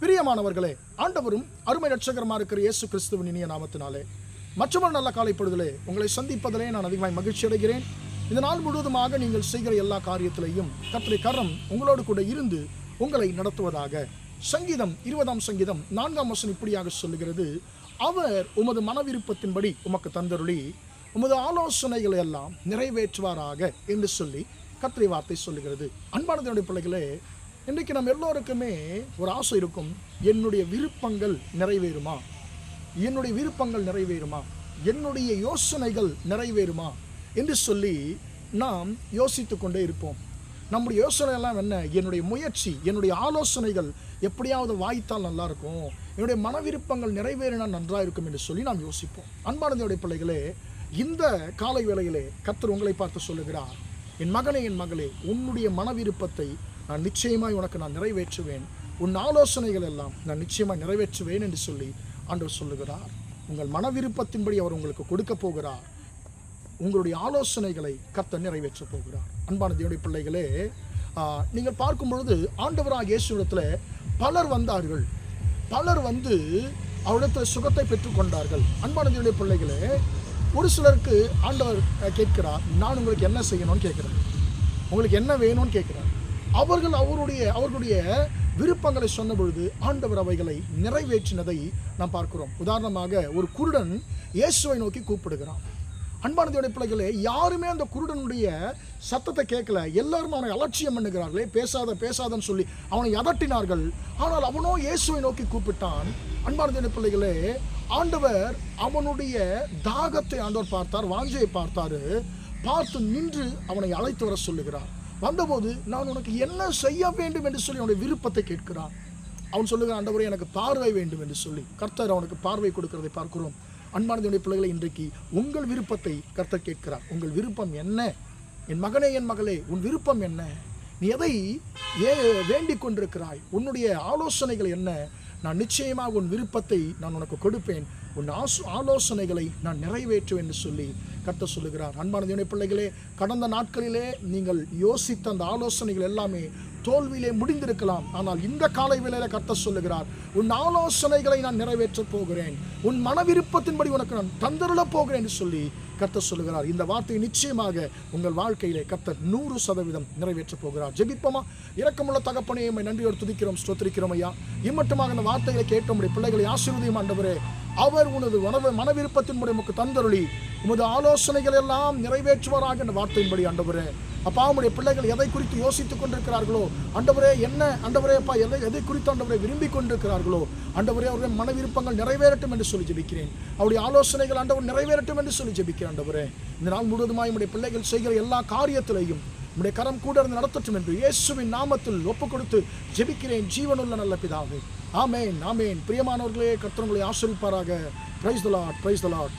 பிரியமானவர்களே ஆண்டவரும் அருமை ரட்சகரமாக இருக்கிற இயேசு கிறிஸ்துவின் இனிய நாமத்தினாலே மற்றொரு நல்ல காலைப்படுதலே உங்களை சந்திப்பதிலே நான் அதிகமாக மகிழ்ச்சி அடைகிறேன். இந்த நாள் முழுவதுமாக நீங்கள் செய்கிற எல்லா காரியத்திலையும் கர்த்தரை கரம் உங்களோடு கூட இருந்து உங்களை நடத்துவதாக சங்கீதம் இருபதாம் சங்கீதம் நான்காம் வசனம் இப்படியாக சொல்லுகிறது. அவர் உமது மனவிருப்பத்தின்படி உமக்கு தந்தருளி உமது ஆலோசனைகளை எல்லாம் நிறைவேற்றுவாராக என்று சொல்லி கத்திரை வார்த்தை சொல்லுகிறது. அன்பானதனுடைய பிள்ளைகளே இன்றைக்கி நம்ம எல்லோருக்குமே ஒரு ஆசை இருக்கும். என்னுடைய விருப்பங்கள் நிறைவேறுமா? என்னுடைய விருப்பங்கள் நிறைவேறுமா? என்னுடைய யோசனைகள் நிறைவேறுமா? என்று சொல்லி நாம் யோசித்து கொண்டே இருப்போம். நம்முடைய யோசனையெல்லாம் என்ன? என்னுடைய முயற்சி என்னுடைய ஆலோசனைகள் எப்படியாவது வாய்த்தால் நல்லா இருக்கும் என்னுடைய மன விருப்பங்கள் நிறைவேறினால் நன்றாக இருக்கும் என்று சொல்லி நாம் யோசிப்போம். அன்பானதையுடைய பிள்ளைகளே இந்த காலை வேளையிலே கத்தர் உங்களை பார்த்து சொல்லுகிறார். என் மகனே என் மகளே உன்னுடைய மன விருப்பத்தை நான் நிச்சயமாய் உனக்கு நான் நிறைவேற்றுவேன். உன் ஆலோசனைகள் எல்லாம் நான் நிச்சயமாக நிறைவேற்றுவேன் என்று சொல்லி ஆண்டவர் சொல்லுகிறார். உங்கள் மன விருப்பத்தின்படி அவர் உங்களுக்கு கொடுக்க போகிறார். உங்களுடைய ஆலோசனைகளை கத்த நிறைவேற்றப் போகிறார். அன்பான தேவனுடைய பிள்ளைகளே நீங்கள் பார்க்கும் பொழுது ஆண்டவராக இயேசுடத்தில் பலர் வந்தார்கள். பலர் வந்து அவரிடத்தில் சுகத்தை பெற்றுக்கொண்டார்கள் அன்பான தேவடைய பிள்ளைகளே ஒரு சிலருக்கு ஆண்டவர் கேட்கிறார் நான் உங்களுக்கு என்ன செய்யணும்னு கேட்குறேன். உங்களுக்கு என்ன வேணும்னு கேட்குறாரு. அவர்கள் அவருடைய அவர்களுடைய விருப்பங்களை சொன்ன பொழுது ஆண்டவர் அவைகளை நிறைவேற்றினதை நாம் பார்க்கிறோம். உதாரணமாக ஒரு குருடன் இயேசுவை நோக்கி கூப்பிடுகிறான். அன்பானதோட பிள்ளைகளே யாருமே அந்த குருடனுடைய சத்தத்தை கேட்கல. எல்லாரும் அவனை அலட்சியம் பண்ணுகிறார்களே பேசாத பேசாதன்னு சொல்லி அவனை அதட்டினார்கள். ஆனால் அவனோ இயேசுவை நோக்கி கூப்பிட்டான். அன்பானதோட பிள்ளைகளே ஆண்டவர் அவனுடைய தாகத்தை ஆண்டவர் பார்த்தார் வாஞ்சையை பார்த்தாரு. பார்த்து நின்று அவனை அழைத்து வர சொல்லுகிறார். வந்தபோது நான் உனக்கு என்ன செய்ய வேண்டும் என்று சொல்லி அவனுடைய விருப்பத்தை கேட்கிறான். அவன் சொல்லுகிறான் ஆண்டவரே எனக்கு பார்வை வேண்டும் என்று சொல்லி. கர்த்தர் அவனுக்கு பார்வை கொடுக்கிறதை பார்க்கிறோம். அன்பானதுடைய பிள்ளைகளை இன்றைக்கு உங்கள் விருப்பத்தை கர்த்தர் கேட்கிறார். உங்கள் விருப்பம் என்ன? என் மகனே என் மகளே உன் விருப்பம் என்ன? நீ எதை ஏ வேண்டிக் கொண்டிருக்கிறாய்? உன்னுடைய ஆலோசனைகள் என்ன? நான் நிச்சயமாக உன் விருப்பத்தை நான் உனக்கு கொடுப்பேன். உன் ஆசு ஆலோசனைகளை நான் நிறைவேற்றுவேன் என்று சொல்லி கத்த சொல்லுகிறார். அன்பான பிள்ளைகளே கடந்த நாட்களிலே நீங்கள் யோசித்த அந்த ஆலோசனைகள் எல்லாமே தோல்வியிலே முடிந்திருக்கலாம். ஆனால் இந்த காலை வேளையில கத்த சொல்லுகிறார் உன் ஆலோசனைகளை நான் நிறைவேற்றப் போகிறேன். உன் மன விருப்பத்தின்படி உனக்கு நான் தந்தருளப் போகிறேன் என்று சொல்லி கர்த்தர் சொல்லுகிறார். இந்த வார்த்தையை நிச்சயமாக உங்கள் வாழ்க்கையிலே கர்த்தர் நூறு சதவீதம் நிறைவேற்றப் போகிறார். ஜெபிப்போமா? இரக்கமுள்ள தகப்பனே எம்மை நன்றியோடு துதிக்கிறோம் ஸ்தோத்திரிக்கிறோம் ஐயா. இம்மட்டுமாக அந்த வார்த்தைகளை கேட்ட முடிய பிள்ளைகளை ஆசீர்வதியும் ஆண்டவரே. அவர் உனது உணவு மன விருப்பத்தின்படி உமக்கு தந்தருளி. உமது ஆலோசனைகள் எல்லாம் நிறைவேற்றுவாராக என்ற வார்த்தையின்படி ஆண்டவரே. அப்பா உடைய பிள்ளைகள் எதை குறித்து யோசித்துக் கொண்டிருக்கிறார்களோ அண்டவரே என்ன? அண்டவரே அப்பா எதை எதை குறித்து அண்டவரை விரும்பி கொண்டிருக்கிறார்களோ அண்டவரே அவருடைய மன விருப்பங்கள் நிறைவேறட்டும் என்று சொல்லி ஜெபிக்கிறேன். அவருடைய ஆலோசனைகள் ஆண்டவர் நிறைவேறட்டும் என்று சொல்லி ஜெபிக்கிறேன் ஆண்டவரே. இந்த நாள் முழுவதுமாய் உடைய பிள்ளைகள் செய்கிற எல்லா காரியத்திலையும் உடைய கரம் கூட இருந்து நடத்தட்டும் என்று இயேசுவின் நாமத்தில் ஒப்பு கொடுத்து ஜெபிக்கிறேன். ஜீவனுள்ள நல்ல பிதாவே. ஆமேன் ஆமேன். பிரியமானவர்களே கர்த்தவங்களை ஆசிரிப்பாராக. Praise the Lord praise the Lord